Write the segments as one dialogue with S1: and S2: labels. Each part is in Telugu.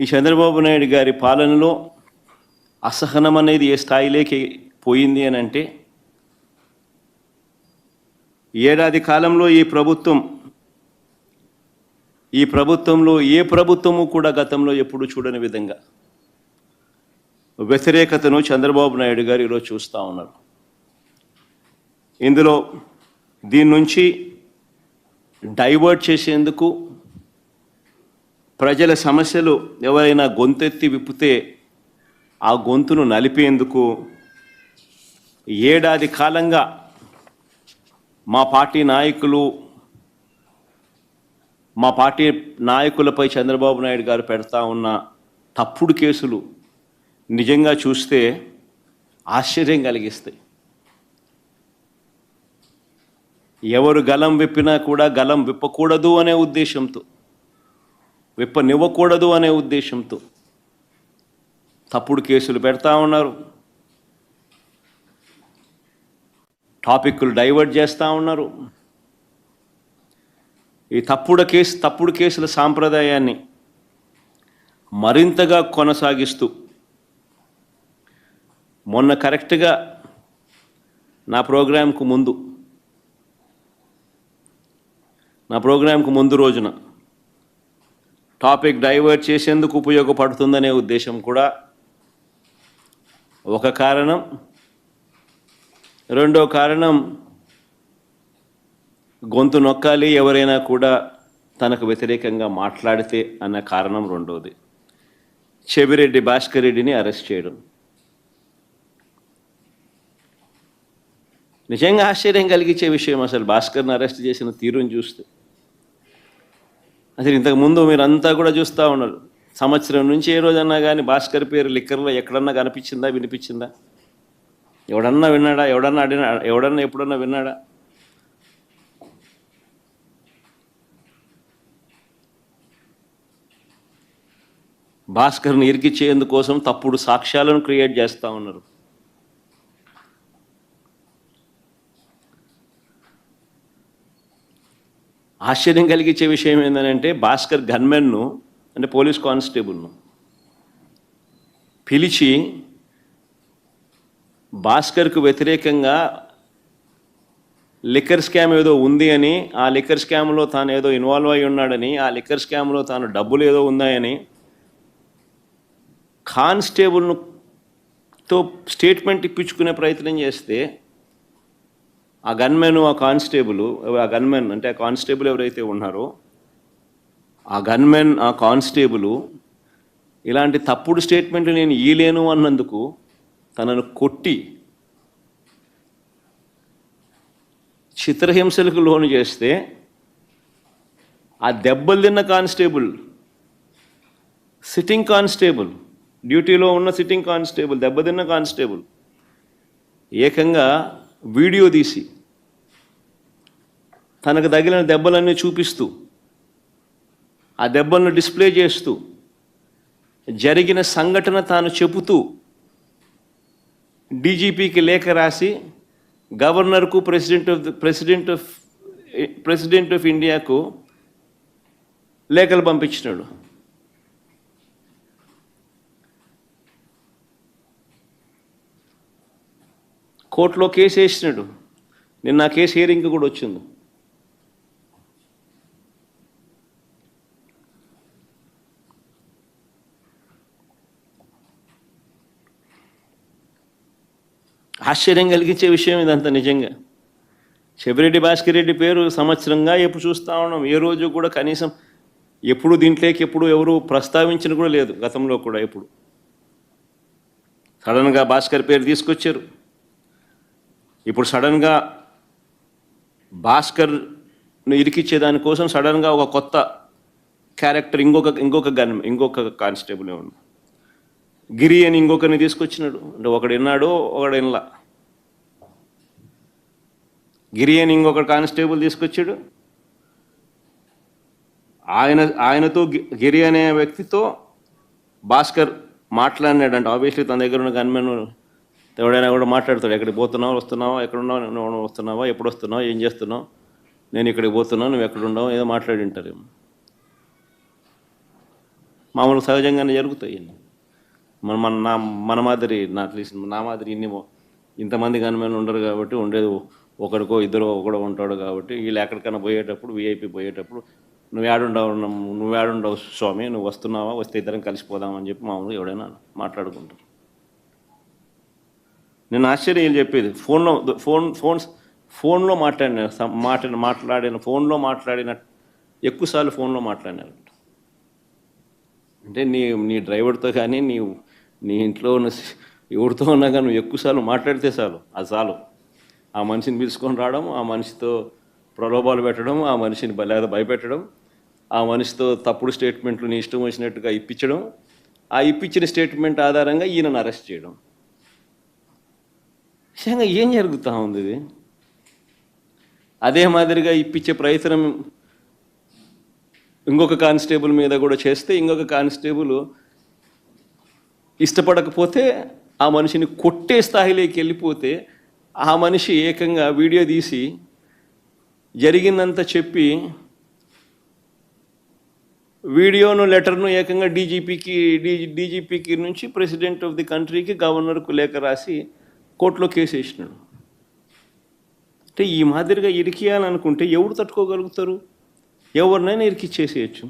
S1: ఈ చంద్రబాబు నాయుడు గారి పాలనలో అసహనం అనేది ఏ స్థాయిలోకి పోయింది అని అంటే ఏడాది కాలంలో ఈ ప్రభుత్వం ఈ ప్రభుత్వంలో ఏ ప్రభుత్వము కూడా గతంలో ఎప్పుడు చూడని విధంగా వ్యతిరేకతను చంద్రబాబు నాయుడు గారు ఈరోజు చూస్తూ ఉన్నారు. ఇందులో దీని నుంచి డైవర్ట్ చేసేందుకు ప్రజల సమస్యలు ఎవరైనా గొంతెత్తి విప్పితే ఆ గొంతును నలిపేందుకు ఏడాది కాలంగా మా పార్టీ నాయకులు మా పార్టీ నాయకులపై చంద్రబాబు నాయుడు గారు పెడతా ఉన్న తప్పుడు కేసులు నిజంగా చూస్తే ఆశ్చర్యం కలిగిస్తాయి. ఎవరు గలం విప్పినా కూడా గలం విప్పకూడదు అనే ఉద్దేశంతో విప్పనివ్వకూడదు అనే ఉద్దేశంతో తప్పుడు కేసులు పెడతా ఉన్నారు. టాపిక్లు డైవర్ట్ చేస్తూ ఉన్నారు. ఈ తప్పుడు కేసు తప్పుడు కేసుల సాంప్రదాయాన్ని మరింతగా కొనసాగిస్తూ మొన్న కరెక్ట్గా నా ప్రోగ్రాంకు ముందు నా ప్రోగ్రాంకు ముందు రోజున టాపిక్ డైవర్ట్ చేసేందుకు ఉపయోగపడుతుందనే ఉద్దేశం కూడా ఒక కారణం. రెండో కారణం గొంతు నొక్కాలి ఎవరైనా కూడా తనకు వ్యతిరేకంగా మాట్లాడితే అన్న కారణం రెండోది. చెవిరెడ్డి భాస్కర్ రెడ్డిని అరెస్ట్ చేయడం. నిజంగా ఆశ్చర్యం కలిగించే విషయం అసలు భాస్కర్ని అరెస్ట్ చేసిన తీరుని చూస్తే. అసలు ఇంతకు ముందు మీరంతా కూడా చూస్తూ ఉన్నారు. సంవత్సరం నుంచి ఏ రోజన్నా కానీ భాస్కర్ పేరు లిక్కర్లో ఎక్కడన్నా కనిపించిందా వినిపించిందా? ఎవడన్నా విన్నాడా ఎవడన్నా అడినా ఎవడన్నా ఎప్పుడన్నా విన్నాడా? భాస్కర్ని ఇరికిచ్చేందుకోసం తప్పుడు సాక్ష్యాలను క్రియేట్ చేస్తూ ఉన్నారు. ఆశ్చర్యం కలిగించే విషయం ఏంటంటే భాస్కర్ గన్మెన్ను అంటే పోలీస్ కానిస్టేబుల్ను పిలిచి భాస్కర్కు వ్యతిరేకంగా లిక్కర్ స్కామ్ ఏదో ఉంది అని ఆ లిక్కర్ స్కామ్లో తాను ఏదో ఇన్వాల్వ్ అయి ఉన్నాడని ఆ లిక్కర్ స్కామ్లో తాను డబ్బులు ఏదో ఉన్నాయని కానిస్టేబుల్ను తో స్టేట్మెంట్ ఇప్పించుకునే ప్రయత్నం చేస్తే ఆ గన్మెన్ ఆ కానిస్టేబుల్ ఆ గన్మెన్ అంటే ఆ కానిస్టేబుల్ ఎవరైతే ఉన్నారో ఆ గన్మెన్ ఆ కానిస్టేబుల్ ఇలాంటి తప్పుడు స్టేట్మెంట్లు నేను ఈలేను అన్నందుకు తనను కొట్టి చిత్రహింసలకు లోను చేస్తే ఆ దెబ్బలు తిన్న కానిస్టేబుల్ సిట్టింగ్ కానిస్టేబుల్ డ్యూటీలో ఉన్న సిట్టింగ్ కానిస్టేబుల్ దెబ్బతిన్న కానిస్టేబుల్ ఏకంగా వీడియో తీసి తనకు తగిలిన దెబ్బలన్నీ చూపిస్తూ ఆ దెబ్బలను డిస్ప్లే చేస్తూ జరిగిన సంఘటన తాను చెబుతూ డీజీపీకి లేఖ రాసి గవర్నర్కు president of president of president of ఇండియాకు లేఖలు పంపించినాడు. కోర్టులో కేసు వేసినాడు. నిన్న కేసు హియరింగ్ కూడా వచ్చింది. ఆశ్చర్యం కలిగించే విషయం ఇదంతా నిజంగా. చెవిరెడ్డి భాస్కర్ రెడ్డి పేరు సంవత్సరంగా ఎప్పుడు చూస్తూ ఉన్నాం. ఏ రోజు కూడా కనీసం ఎప్పుడు దీంట్లోకి ఎప్పుడు ఎవరు ప్రస్తావించిన కూడా లేదు గతంలో కూడా ఎప్పుడు. సడన్గా భాస్కర్ పేరు తీసుకొచ్చారు. ఇప్పుడు సడన్గా భాస్కర్ను ఇరికిచ్చే దానికోసం సడన్గా ఒక కొత్త క్యారెక్టర్ ఇంకొక ఇంకొక గన్ ఇంకొక కానిస్టేబుల్ ఉంది గిరి అని ఇంకొకరిని తీసుకొచ్చినాడు. అంటే ఒకడు విన్నాడు ఒకడు వినలా గిరి అని ఇంకొక కానిస్టేబుల్ తీసుకొచ్చాడు. ఆయన ఆయనతో గి- గిరి అనే వ్యక్తితో భాస్కర్ మాట్లాడినాడు అంటే ఆబ్వియస్లీ తన దగ్గర ఉన్న గన్మెన్ ఎవడైనా కూడా మాట్లాడతాడు. ఎక్కడికి పోతున్నావు? వస్తున్నావా? ఎక్కడ ఉన్నావు నువ్వు వస్తున్నావా? ఎప్పుడు వస్తున్నావు? ఏం చేస్తున్నావు? నేను ఇక్కడికి పోతున్నావు నువ్వు ఎక్కడున్నావు ఏదో మాట్లాడి ఉంటారు. మామూలు సహజంగానే జరుగుతాయి మన మన నా మన మాదిరి నా అట్లీస్ట్ నా మాదిరి ఇన్ని ఇంతమంది గన్మెన్ ఉండరు కాబట్టి ఉండేది ఒకడికో ఇద్దరు ఒకడో ఉంటాడు కాబట్టి వీళ్ళు ఎక్కడికైనా పోయేటప్పుడు వీఐపీ పోయేటప్పుడు నువ్వు ఏడుండవు నువ్వు ఏడుండవు స్వామి నువ్వు వస్తున్నావా వస్తే ఇద్దరం కలిసిపోదామని చెప్పి మామూలుగా ఎవడైనా మాట్లాడుకుంటారు. నేను ఆశ్చర్యం చెప్పేది. ఫోన్లో ఫోన్ ఫోన్స్ ఫోన్లో మాట్లాడిన మాట మాట్లాడిన మాట్లాడిన ఫోన్లో మాట్లాడిన ఎక్కువసార్లు ఫోన్లో మాట్లాడినారు. అంటే నీ నీ డ్రైవర్తో కానీ నీ నీ ఇంట్లో ఉన్న ఎవరితో ఉన్నా కానీ నువ్వు ఎక్కువసార్లు మాట్లాడితే చాలు అది చాలు. ఆ మనిషిని పిలుచుకొని రావడం ఆ మనిషితో ప్రలోభాలు పెట్టడం ఆ మనిషిని లేదా భయపెట్టడం ఆ మనిషితో తప్పుడు స్టేట్మెంట్లు నీ ఇష్టం వచ్చినట్టుగా ఇప్పించడం ఆ ఇప్పించిన స్టేట్మెంట్ ఆధారంగా ఈయనను అరెస్ట్ చేయడం. నిజంగా ఏం జరుగుతూ ఉంది ఇది? అదే మాదిరిగా ఇప్పించే ప్రయత్నం ఇంకొక కానిస్టేబుల్ మీద కూడా చేస్తే ఇంకొక కానిస్టేబుల్ ఇష్టపడకపోతే ఆ మనిషిని కొట్టే స్థాయిలోకి వెళ్ళిపోతే ఆ మనిషి ఏకంగా వీడియో తీసి జరిగిందంతా చెప్పి వీడియోను లెటర్ను ఏకంగా డీజీపీకి డీ డీజీపీకి నుంచి ప్రెసిడెంట్ ఆఫ్ ది కంట్రీకి గవర్నర్కు లేఖ రాసి కోర్టులో కేసు వేసినాడు. అంటే ఈ మాదిరిగా ఇరికియాలనుకుంటే ఎవరు తట్టుకోగలుగుతారు? ఎవరినైనా ఇరికిచ్చేసేయచ్చు.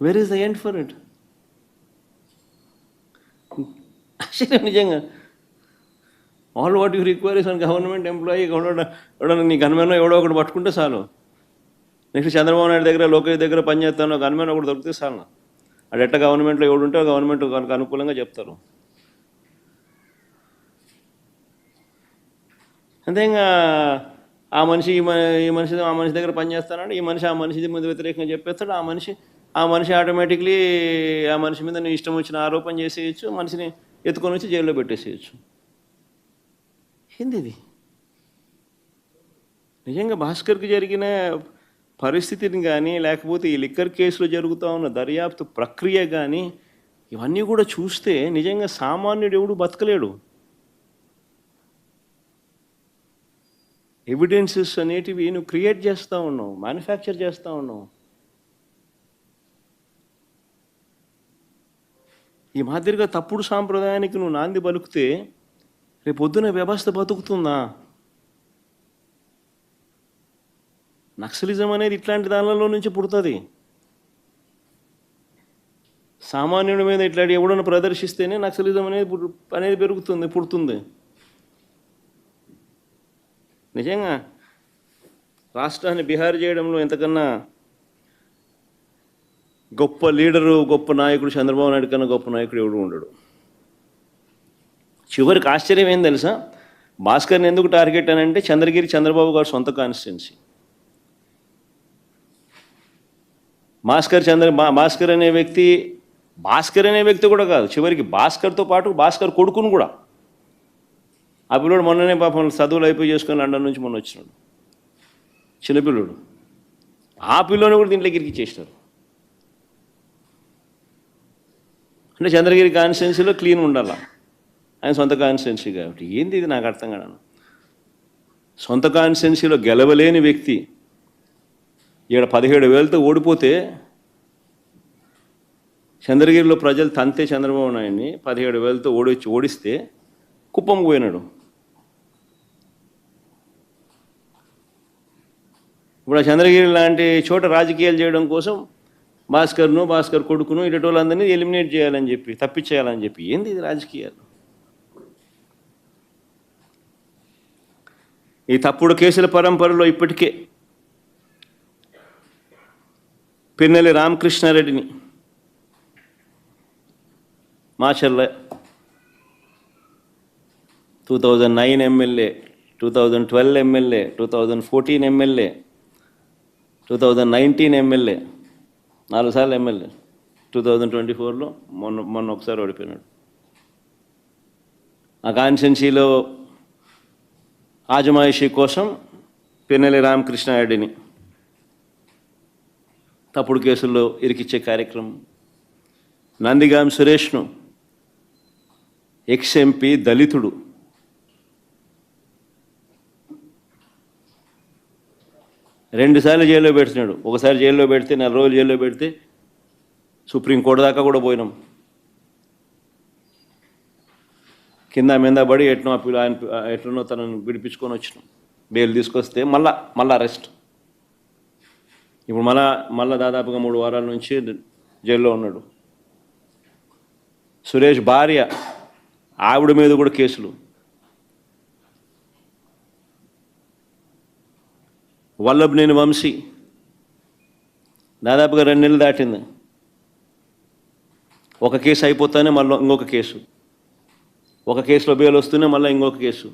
S1: Where is the end for it నిజంగా all what you require is government employee ఎవడో నీ గన్మెన్ ఎవడో ఒకటి పట్టుకుంటే చాలు. నెక్స్ట్ చంద్రబాబు నాయుడు దగ్గర లోకేష్ దగ్గర పనిచేస్తాను గన్మెన్ ఒకటి దొరికితే చాలు. అది ఎట్ట గవర్నమెంట్లో ఎవడు ఉంటే గవర్నమెంట్ కనుక అనుకూలంగా చెప్తారు. అంతే ఇంకా ఆ మనిషి ఈ మ- ఈ మనిషి ఆ మనిషి దగ్గర పనిచేస్తానంటే ఈ మనిషి ఆ మనిషి మీద వ్యతిరేకంగా చెప్పేస్తాడు. ఆ మనిషి ఆ మనిషి ఆటోమేటిక్లీ ఆ మనిషి మీద నీ ఇష్టం వచ్చిన ఆరోపణ చేసేయచ్చు మనిషిని ఎత్తుకొని వచ్చి జైల్లో పెట్టేసేయచ్చు. ఏంది ఇది నిజంగా భాస్కర్కి జరిగిన పరిస్థితిని కానీ లేకపోతే ఈ లిక్కర్ కేసులో జరుగుతూ ఉన్న దర్యాప్తు ప్రక్రియ కానీ ఇవన్నీ కూడా చూస్తే నిజంగా సామాన్యుడు ఎవడు బతకలేడు. ఎవిడెన్సెస్ అనేటివి నువ్వు క్రియేట్ చేస్తూ ఉన్నావు మ్యానుఫ్యాక్చర్ చేస్తూ ఉన్నావు. ఈ మాదిరిగా తప్పుడు సాంప్రదాయానికి నువ్వు నాంది పలుకుతే రేపు పొద్దున వ్యవస్థ బతుకుతుందా? నక్సలిజం అనేది ఇట్లాంటి దానిలో నుంచి పుడుతుంది. సామాన్యుడి మీద ఇట్లాంటి ఎవడన్నా ప్రదర్శిస్తేనే నక్సలిజం అనేది అనేది పెరుగుతుంది పుడుతుంది. నిజంగా రాష్ట్రాన్ని బీహార్ చేయడంలో ఎంతకన్నా గొప్ప లీడరు గొప్ప నాయకుడు చంద్రబాబు నాయుడు కన్నా గొప్ప నాయకుడు ఎవడు ఉండడు. చివరికి ఆశ్చర్యం ఏం తెలుసా? భాస్కర్ని ఎందుకు టార్గెట్ అని అంటే చంద్రగిరి చంద్రబాబు గారు సొంత కాన్స్టిట్యున్సీ. భాస్కర్ చంద్ర భాస్కర్ అనే వ్యక్తి భాస్కర్ అనే వ్యక్తి కూడా కాదు చివరికి భాస్కర్తో పాటు భాస్కర్ కొడుకును కూడా. ఆ పిల్లోడు మొన్ననే పాపం చదువులు అయిపోయి చేసుకొని లండన్ నుంచి మొన్న వచ్చినాడు. చిన్నపిల్లోడు ఆ పిల్లోని కూడా దీంట్లో గిరికి చేసినారు. అంటే చంద్రగిరి కాన్స్టిట్యున్సీలో క్లీన్ ఉండాలా? ఆయన సొంత కాన్స్టిట్యున్సీ కాబట్టి ఏంది ఇది? నాకు అర్థం కాదు సొంత కాన్స్టిట్యున్సీలో గెలవలేని వ్యక్తి ఇక్కడ పదిహేడు వేలతో ఓడిపోతే చంద్రగిరిలో ప్రజలు తంతే చంద్రబాబు నాయుడిని పదిహేడు వేలతో ఓడిచ్చి ఓడిస్తే కుప్పం పోయినాడు. ఇప్పుడు ఆ చంద్రగిరి లాంటి చోట రాజకీయాలు చేయడం కోసం భాస్కర్ను భాస్కర్ కొడుకును ఇటు వాళ్ళందరినీ ఎలిమినేట్ చేయాలని చెప్పి తప్పించేయాలని చెప్పి. ఏంది ఇది రాజకీయాలు? ఈ తప్పుడు కేసుల పరంపరలో ఇప్పటికే Pinnelli రామకృష్ణారెడ్డిని Macherla two thousand nine MLA two thousand twelve MLA two thousand fourteen MLA two thousand nineteen MLA నాలుగు సార్లు ఎమ్మెల్యే. టూ థౌజండ్ ట్వంటీ ఫోర్లో మొన్న మొన్న ఒకసారి ఓడిపోయినాడు. ఆ కాన్స్టెన్సీలో ఆజమాయిషీ కోసం పిన్నెల్లి రామకృష్ణారెడ్డిని తప్పుడు కేసుల్లో ఇరికిచ్చే కార్యక్రమం. నందిగాం సురేష్ను ఎక్స్ ఎంపీ దళితుడు రెండుసార్లు జైల్లో పెడుతున్నాడు ఒకసారి జైల్లో పెడితే నెల రోజులు జైల్లో పెడితే సుప్రీంకోర్టు దాకా కూడా పోయినాం. కింద మీద పడి ఎట్నో పిల్ల- ఆయన ఎట్లనో తనను విడిపించుకొని వచ్చినాం. బెయిల్ తీసుకొస్తే మళ్ళా మళ్ళా అరెస్ట్ ఇప్పుడు మళ్ళా మళ్ళా దాదాపుగా మూడు వారాల నుంచి జైల్లో ఉన్నాడు. సురేష్ భార్య ఆవిడ మీద కూడా కేసులు. వల్లభనేని వంశీ దాదాపుగా రెండు నెలలు దాటింది. ఒక కేసు అయిపోతానే మళ్ళీ ఇంకొక కేసు. ఒక కేసులో బెయిల్ వస్తూనే మళ్ళీ ఇంకొక కేసు.